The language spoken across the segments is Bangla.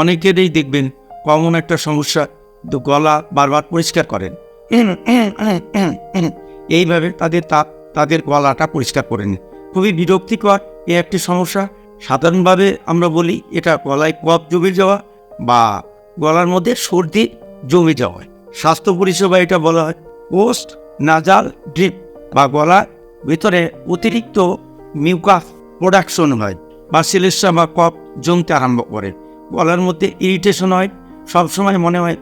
অনেকেরই দেখবেন কমন একটা সমস্যা গলা বারবার পরিষ্কার করেন। এইভাবে তাদের তাপ তাদের গলাটা পরিষ্কার করে নিন খুবই বিরক্তিকর এ একটি সমস্যা। সাধারণভাবে আমরা বলি, এটা গলায় কফ জমে যাওয়া বা গলার মধ্যে সর্দি জমে যাওয়া। স্বাস্থ্য পরিষেবা এটা বলা হয়। পোস্ট নাজাল ড্রিপ বা গলার ভিতরে অতিরিক্ত মিউকাস প্রোডাকশন হয়, বা সিলেসা বা কফ জমতে আরম্ভ করে। গলার মধ্যে ইরিটেশন হয়, সবসময় মনে হয়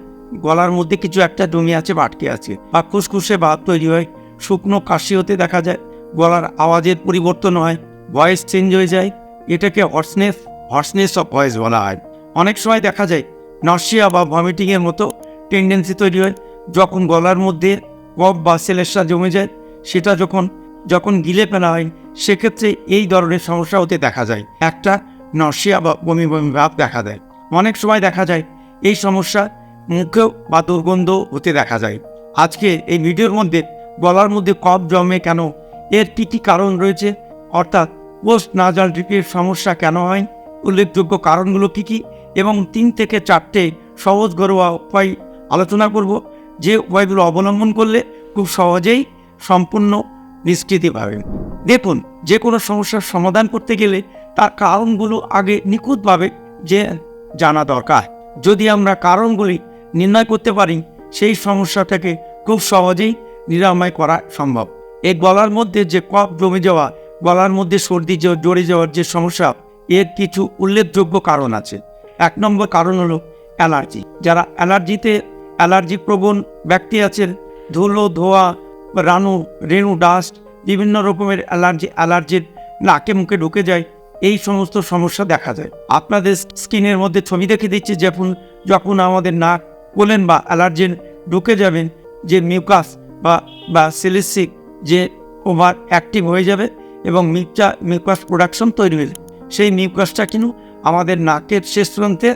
গলার মধ্যে কিছু একটা জমি আছে বা আটকে আছে বা খুসখুসে ভাব তৈরি হয়, শুকনো কাশি হতে দেখা যায়, গলার আওয়াজের পরিবর্তন হয় ভয়েস চেঞ্জ হয়ে যায়, এটাকে হর্সনেস হর্সনেস অফ ভয়েস বলা হয়। অনেক সময় দেখা যায় নর্সিয়া বা ভমিটিংয়ের মতো টেন্ডেন্সি তৈরি হয়, যখন গলার মধ্যে কফ বা সেলেসা জমে যায়, সেটা যখন যখন গিলে ফেলা হয়, সেক্ষেত্রে এই ধরনের সমস্যা হতে দেখা যায়। একটা নর্সিয়া বা বমি বমি ভাব দেখা দেয়। অনেক সময় দেখা যায় এই সমস্যা মুখেও বা দুর্গন্ধ হতে দেখা যায়। আজকে এই ভিডিওর মধ্যে গলার মধ্যে কফ জমে কেন? এর কী কী কারণ রয়েছে? অর্থাৎ পোস্ট নাজাল ড্রিপের সমস্যা কেন হয়? উল্লেখযোগ্য কারণগুলো কী কী? এবং তিন থেকে চারটে সহজ ঘরোয়া উপায় আলোচনা করব, যে উপায়গুলো অবলম্বন করলে খুব সহজেই সম্পূর্ণ নিষ্কৃতি পাবেন দেখুন, যে কোনো সমস্যার সমাধান করতে গেলে তার কারণগুলো আগে নিখুঁতভাবে যে জানা দরকার। যদি আমরা কারণগুলি নির্ণয় করতে পারি, সেই সমস্যাটাকে খুব সহজেই নিরাময় করা সম্ভব। এই গলার মধ্যে যে কফ জমে যাওয়া, গলার মধ্যে সর্দি জড়ে যাওয়ার যে সমস্যা, এর কিছু উল্লেখযোগ্য কারণ আছে। এক নম্বর কারণ হলো অ্যালার্জি। যারা অ্যালার্জিতে অ্যালার্জি প্রবণ ব্যক্তি আছেন, ধুলো, ধোয়া, রানু, রেণু, ডাস্ট, বিভিন্ন রকমের অ্যালার্জি, অ্যালার্জির নাকে মুখে ঢুকে যায় এই সমস্ত সমস্যা দেখা যায়। আপনাদের স্কিনের মধ্যে ছবি দেখে দিচ্ছি, যখন যখন আমাদের নাক কোলেন বা অ্যালার্জেন ঢুকে যাবেন যে মিউকাস বা বা সিলিসিক যে ওভার অ্যাক্টিভ হয়ে যাবে এবং মিউচা মিউকাস প্রোডাকশন তৈরি হয়ে যাবে। সেই মিউকাসটা কিন্তু আমাদের নাকের শেষ প্রান্তে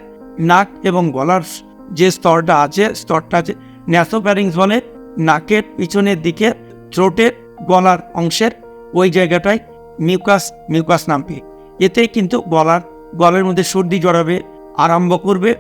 নাক এবং গলার যে স্তরটা আছে স্তরটা আছে ন্যাসোপ্যারিংস বলে নাকের পিছনের দিকে থ্রোটের গলার অংশের ওই জায়গাটায় মিউকাস মিউকাস নামবে এতেই কিন্তু গলার গলার মধ্যে সর্দি জড়াবে, আরম্ভ করবে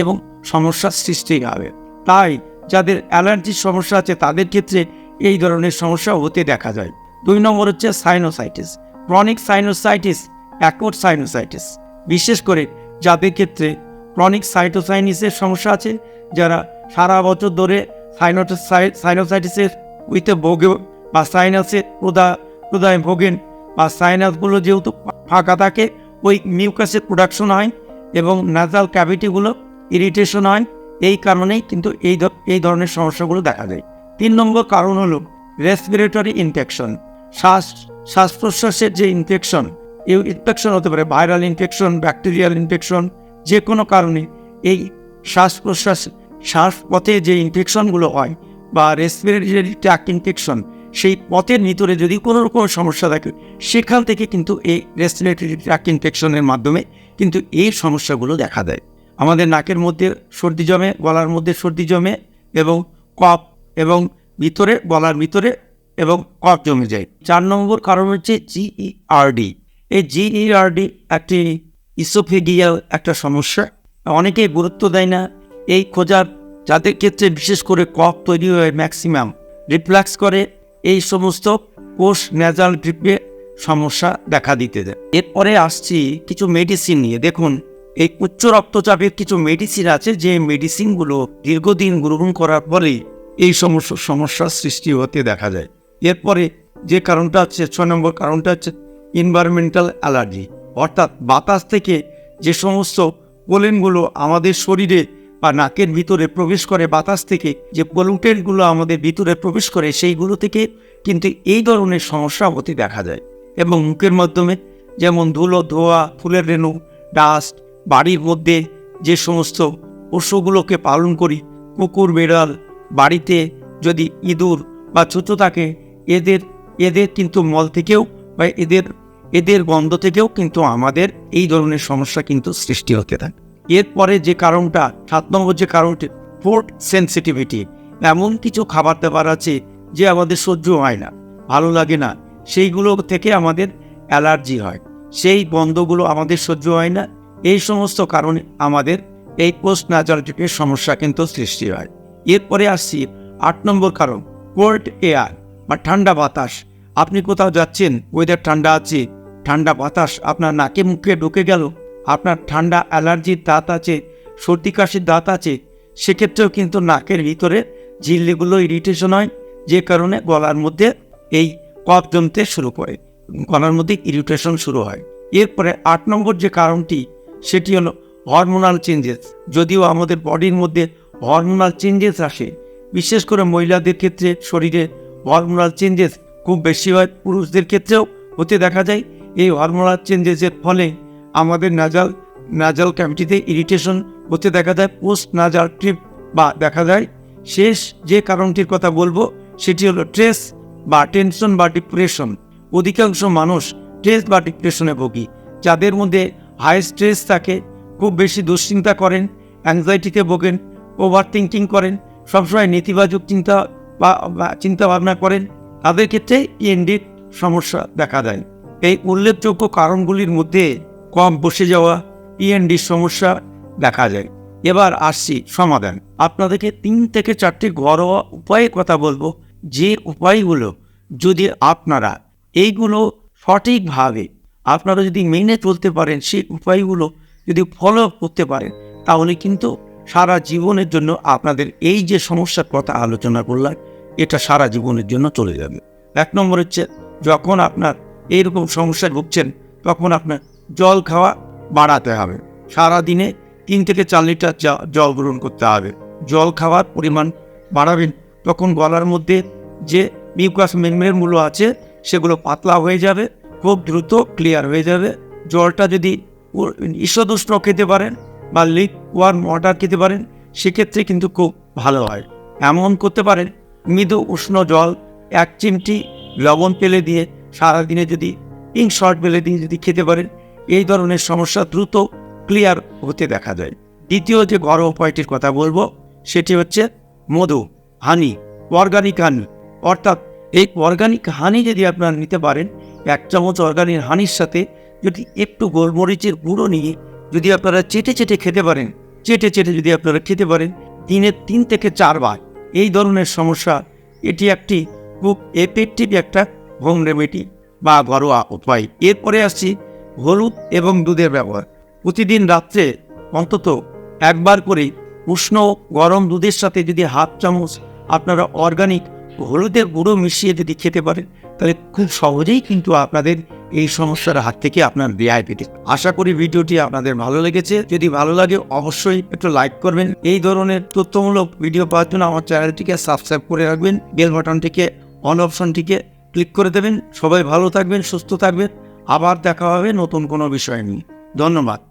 এবং সমস্যার সৃষ্টি হবে। তাই যাদের অ্যালার্জির সমস্যা আছে, তাদের ক্ষেত্রে এই ধরনের সমস্যা হতে দেখা যায়। দুই নম্বর হচ্ছে sinusitis chronic sinusitis acute sinusitis বিশেষ করে যাদের ক্ষেত্রে ক্রনিক সাইটোসাইনিসের সমস্যা আছে, যারা সারা বছর ধরে সাইনোটাস সাইনোসাইটিসের উইতে ভোগে বা সাইনাসের প্রদা প্রদায় ভোগেন বা সাইনাসগুলো যেহেতু ফাঁকা থাকে ওই মিউকাসের প্রোডাকশন হয় এবং নাজাল ক্যাভিটিগুলো ইরিটেশন হয়। এই কারণেই কিন্তু এই এই ধরনের সমস্যাগুলো দেখা যায় তিন নম্বর কারণ হলো রেসপিরেটরি ইনফেকশন শ্বাস শ্বাস প্রশ্বাসের যে ইনফেকশন এই ইনফেকশন হতে পারে ভাইরাল ইনফেকশন ব্যাকটেরিয়াল ইনফেকশন যে কোনো কারণে এই শ্বাস প্রশ্বাস শ্বাস পথে যে ইনফেকশনগুলো হয় বা রেসপিরেটরি ট্র্যাক ইনফেকশন সেই পথের ভিতরে যদি কোনো রকম সমস্যা থাকে, সেখান থেকে কিন্তু এই রেসপিরেটরি ট্র্যাক ইনফেকশনের মাধ্যমে কিন্তু এই সমস্যাগুলো দেখা দেয়। আমাদের নাকের মধ্যে সর্দি জমে, গলার মধ্যে সর্দি জমে এবং কফ এবং ভিতরে, গলার ভিতরে এবং কফ জমে যায়। চার নম্বর কারণ হচ্ছে জিইআরডি এই জিইআরডি একটি ইসোফেগিয়াল একটা সমস্যা। অনেকেই গুরুত্ব দেয় না। এই খোঁজার যাদের ক্ষেত্রে বিশেষ করে কফ তৈরি হয় ম্যাক্সিমাম। রিফ্ল্যাক্স করে এই সমস্ত কোষ নেজাল ড্রিপে সমস্যা দেখা দিতে দেয়। এরপরে আসছি কিছু মেডিসিন নিয়ে। দেখুন, এই উচ্চ রক্তচাপের কিছু মেডিসিন আছে, যে মেডিসিনগুলো দীর্ঘদিন গ্রহণ করার পরে এই সমস্ত সমস্যার সৃষ্টি হতে দেখা যায়। এরপরে যে কারণটা হচ্ছে ছয় নম্বর কারণটা হচ্ছে এনভায়রনমেন্টাল অ্যালার্জি অর্থাৎ বাতাস থেকে যে সমস্ত পোলেনগুলো আমাদের শরীরে বা নাকের ভিতরে প্রবেশ করে বাতাস থেকে যে পলিউটেন্টগুলো আমাদের ভিতরে প্রবেশ করে সেইগুলো থেকে কিন্তু এই ধরনের সমস্যা হতে দেখা যায়। এবং মুখের মাধ্যমে যেমন ধুলো, ধোয়া, ফুলের রেণু, ডাস্ট, বাড়ির মধ্যে যে সমস্ত পশুগুলোকে পালন করি, কুকুর, বেড়াল, বাড়িতে যদি ইঁদুর বা ছোটো থাকে, এদের এদের কিন্তু মল থেকেও বা এদের এদের গন্ধ থেকেও কিন্তু আমাদের এই ধরনের সমস্যা কিন্তু সৃষ্টি হতে থাকে। এরপরে যে কারণটা, সাত নম্বর যে কারণটি ফুড সেন্সিটিভিটি এমন কিছু খাবার দাবার আছে যে আমাদের সহ্য হয় না, ভালো লাগে না। সেইগুলো থেকে আমাদের অ্যালার্জি হয়। সেই বন্ধগুলো আমাদের সহ্য হয় না। এই সমস্ত কারণে আমাদের এই পোস্ট নাজালটিকের সমস্যা কিন্তু সৃষ্টি হয়। এরপরে আসছি, আট নম্বর কারণ কোল্ড এয়ার বা ঠান্ডা বাতাস। আপনি কোথাও যাচ্ছেন ওয়েদার ঠান্ডা আছে, ঠান্ডা বাতাস আপনার নাকে মুখে ঢুকে গেল আপনার ঠান্ডা অ্যালার্জির দাঁত আছে সর্দি কাশির দাঁত আছে, সেক্ষেত্রেও কিন্তু নাকের ভিতরে ঝিল্লিগুলো ইরিটেশন হয়, যে কারণে গলার মধ্যে এই কফ জমতে শুরু করে, গলার মধ্যে ইরিটেশন শুরু হয়। এরপরে আট নম্বর যে কারণটি, সেটি হলো হরমোনাল চেঞ্জেস যদিও আমাদের বডির মধ্যে হরমোনাল চেঞ্জেস আসে, বিশেষ করে মহিলাদের ক্ষেত্রে শরীরে হরমোনাল চেঞ্জেস খুব বেশি হয়, পুরুষদের ক্ষেত্রেও হতে দেখা যায়, এই হরমোনাল চেঞ্জেসের ফলে আমাদের নাজাল নাজাল ক্যাভিটিতে ইরিটেশন হতে দেখা যায় পোস্ট নাজাল ট্রিপ বা দেখা যায়, শেষ যে কারণটির কথা বলব, সেটি হলো স্ট্রেস বা টেনশন বা ডিপ্রেশন অধিকাংশ মানুষ স্ট্রেস বা ডিপ্রেশনে ভোগী, যাদের মধ্যে হাই স্ট্রেস থাকে, খুব বেশি দুশ্চিন্তা করেন অ্যাংজাইটিতে ভোগেন ওভার থিঙ্কিং করেন, সবসময় নেতিবাচক চিন্তা বা বা চিন্তা ভাবনা করেন, তাদের ক্ষেত্রে ইএনডির সমস্যা দেখা দেয়। এই উল্লেখযোগ্য কারণগুলির মধ্যে কম বসে যাওয়া ইএনডির সমস্যা দেখা যায়। এবার আসছি সমাধান। আপনাদেরকে তিন থেকে চারটি ঘরোয়া উপায়ের কথা বলব। যে উপায়গুলো যদি আপনারা এইগুলো সঠিকভাবে আপনারা যদি মেনে চলতে পারেন, সেই উপায়গুলো যদি ফলো করতে পারেন, তাহলে কিন্তু সারা জীবনের জন্য আপনাদের এই যে সমস্যার কথা আলোচনা করলাম, এটা সারা জীবনের জন্য চলে যাবে। এক নম্বর হচ্ছে, যখন আপনার এইরকম সমস্যায় ভুগছেন, তখন আপনার জল খাওয়া বাড়াতে হবে। সারা দিনে তিন থেকে চার লিটার জল গ্রহণ করতে হবে। জল খাওয়ার পরিমাণ বাড়াবেন। তখন গলার মধ্যে যে মিউকাস মেমব্রেনগুলো আছে, সেগুলো পাতলা হয়ে যাবে, খুব দ্রুত ক্লিয়ার হয়ে যাবে। জলটা যদি ঈষদুষ্ণ খেতে পারেন বা লিক ওয়ার্ম ওয়াটার খেতে পারেন, সেক্ষেত্রে কিন্তু খুব ভালো হয়। এমন করতে পারেন, মৃদু উষ্ণ জল, এক চিমটি লবণ পেলে দিয়ে সারাদিনে যদি ইং শর্ট পেলে দিয়ে যদি খেতে পারেন এই ধরনের সমস্যা দ্রুত ক্লিয়ার হতে দেখা যায়। দ্বিতীয় যে ঘরোয়া উপায়টির কথা বলব, সেটি হচ্ছে মধু, হানি অর্গানিক হানি অর্থাৎ এই অর্গানিক হানি যদি আপনারা নিতে পারেন, এক চামচ অর্গানিক হানির সাথে যদি একটু গোলমরিচের গুঁড়ো নিয়ে যদি আপনারা চেটে চেটে খেতে পারেন, চেটে চেটে যদি আপনারা খেতে পারেন, দিনে তিন থেকে চারবার এই ধরনের সমস্যা, এটি একটি খুব এফেক্টিভ একটা হোম রেমেডি বা ঘরোয়া উপায়। এরপরে আসছি হলুদ এবং দুধের ব্যবহার। প্রতিদিন রাত্রে অন্তত একবার করে উষ্ণ গরম দুধের সাথে যদি হাফ চামচ আপনারা অর্গানিক হলুদের গুঁড়ো মিশিয়ে যদি খেতে পারেন, তাহলে খুব সহজেই কিন্তু আপনাদের এই সমস্যার হাত থেকে আপনার রেহাই পেতে আশা করি ভিডিওটি আপনাদের ভালো লেগেছে। যদি ভালো লাগে অবশ্যই একটু লাইক করবেন। এই ধরনের তথ্যমূলক ভিডিও পাওয়ার জন্য আমার চ্যানেলটিকে সাবস্ক্রাইব করে রাখবেন। বেল বাটনটিকে অন অপশনটিকে ক্লিক করে দেবেন। সবাই ভালো থাকবেন, সুস্থ থাকবেন। আবার দেখা হবে নতুন কোনো বিষয় নিয়ে। ধন্যবাদ।